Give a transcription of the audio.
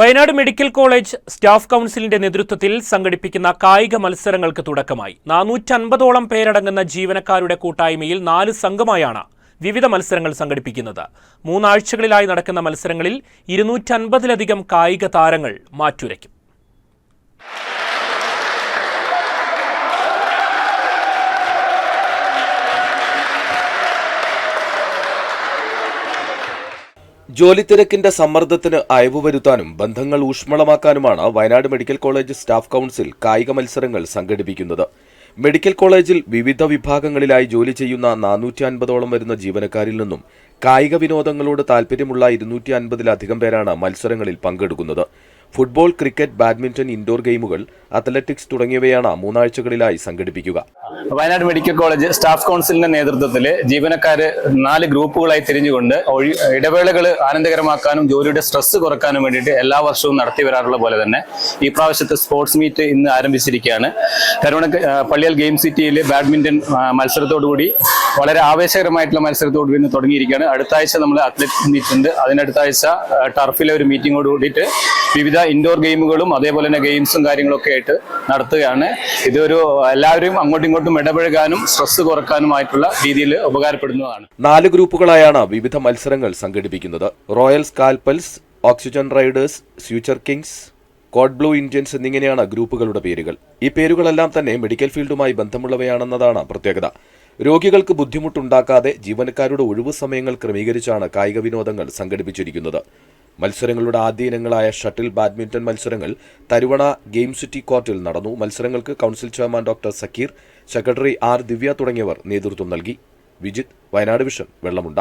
Wayanad medical college staff കൗൺസിലിന്റെ നേതൃത്വത്തിൽ സംഘടിപ്പിക്കുന്ന കായിക മത്സരങ്ങൾക്ക് തുടക്കമായി. നാനൂറ്റൻപതോളം പേരടങ്ങുന്ന ജീവനക്കാരുടെ കൂട്ടായ്മയിൽ നാല് സംഘമായാണ് വിവിധ മത്സരങ്ങൾ സംഘടിപ്പിക്കുന്നത്. മൂന്നാഴ്ചകളിലായി നടക്കുന്ന മത്സരങ്ങളിൽ ഇരുന്നൂറ്റൻപതിലധികം കായിക താരങ്ങൾ മാറ്റുരയ്ക്കും. ജോലിത്തിരക്കിന്റെ സമ്മർദ്ദത്തിന് അയവ് വരുത്താനും ബന്ധങ്ങൾ ഊഷ്മളമാക്കാനുമാണ് Wayanad medical college staff council കായിക മത്സരങ്ങൾ സംഘടിപ്പിക്കുന്നത്. മെഡിക്കൽ കോളേജിൽ വിവിധ വിഭാഗങ്ങളിലായി ജോലി ചെയ്യുന്ന നാനൂറ്റി അൻപതോളം വരുന്ന ജീവനക്കാരിൽ നിന്നും കായിക വിനോദങ്ങളോട് താൽപ്പര്യമുള്ള ഇരുന്നൂറ്റി അൻപതിലധികം പേരാണ് മത്സരങ്ങളിൽ പങ്കെടുക്കുന്നത്. ഫുട്ബോൾ ക്രിക്കറ്റ് ബാഡ്മിന്റൺ ഇൻഡോർ ഗെയിമുകൾ അത്ലറ്റിക്സ് തുടങ്ങിയവയാണ് മൂന്നാഴ്ചകളിലായി സംഘടിപ്പിക്കുക. വയനാട് മെഡിക്കൽ കോളേജ് സ്റ്റാഫ് കൗൺസിലിന്റെ നേതൃത്വത്തിൽ ജീവനക്കാര് നാല് ഗ്രൂപ്പുകളായി തിരിഞ്ഞുകൊണ്ട് ഇടവേളകൾ ആനന്ദകരമാക്കാനും ജോലിയുടെ സ്ട്രെസ് കുറക്കാനും വേണ്ടിയിട്ട് എല്ലാ വർഷവും നടത്തി വരാറുള്ള പോലെ തന്നെ ഈ പ്രാവശ്യത്തെ സ്പോർട്സ് മീറ്റ് ഇന്ന് ആരംഭിച്ചിരിക്കുകയാണ്. കരുവണ പള്ളിയൽ ഗെയിം സിറ്റിയിൽ ബാഡ്മിന്റൺ മത്സരത്തോടുകൂടി വളരെ ആവേശകരമായിട്ടുള്ള മത്സരത്തോടുകൂടി ഇന്ന് തുടങ്ങിയിരിക്കുകയാണ്. അടുത്ത ആഴ്ച നമ്മൾ അത്ലറ്റിക് മീറ്റ് ഉണ്ട്. അതിനടുത്ത ആഴ്ച ടർഫിലെ ഒരു മീറ്റിംഗോട് കൂടിയിട്ട് വിവിധ ഇൻഡോർ ഗെയിമുകളും അതേപോലെ തന്നെ ഗെയിംസും കാര്യങ്ങളൊക്കെ ആയിട്ട് നടത്തുകയാണ്. ഇതൊരു എല്ലാവരും അങ്ങോട്ടും ഇങ്ങോട്ടും ഇടപഴകാനും സ്ട്രെസ് കുറക്കാനുമായിട്ടുള്ള രീതിയിൽ ഉപകാരപ്പെടുന്നതാണ്. നാല് ഗ്രൂപ്പുകളായാണ് വിവിധ മത്സരങ്ങൾ സംഘടിപ്പിക്കുന്നത്. Royal Scalpels Oxygen Riders Future Kings Code Blue Indians എന്നിങ്ങനെയാണ് ഗ്രൂപ്പുകളുടെ പേരുകൾ. ഈ പേരുകളെല്ലാം തന്നെ മെഡിക്കൽ ഫീൽഡുമായി ബന്ധമുള്ളവയാണെന്നതാണ് പ്രത്യേകത. രോഗികൾക്ക് ബുദ്ധിമുട്ടുണ്ടാക്കാതെ ജീവനക്കാരുടെ ഒഴിവു സമയങ്ങൾ ക്രമീകരിച്ചാണ് കായിക വിനോദങ്ങൾ സംഘടിപ്പിച്ചിരിക്കുന്നത്. മത്സരങ്ങളുടെ ആദ്യ ഇനങ്ങളായ ഷട്ടിൽ ബാഡ്മിന്റൺ മത്സരങ്ങൾ തരുവണ ഗെയിം സിറ്റി കോർട്ടിൽ നടന്നു. മത്സരങ്ങൾക്ക് council chairman doctor Zakir secretary R Divya തുടങ്ങിയവർ നേതൃത്വം നൽകി. വിജിത് വയനാട് വിഷൻ വെള്ളമുണ്ട.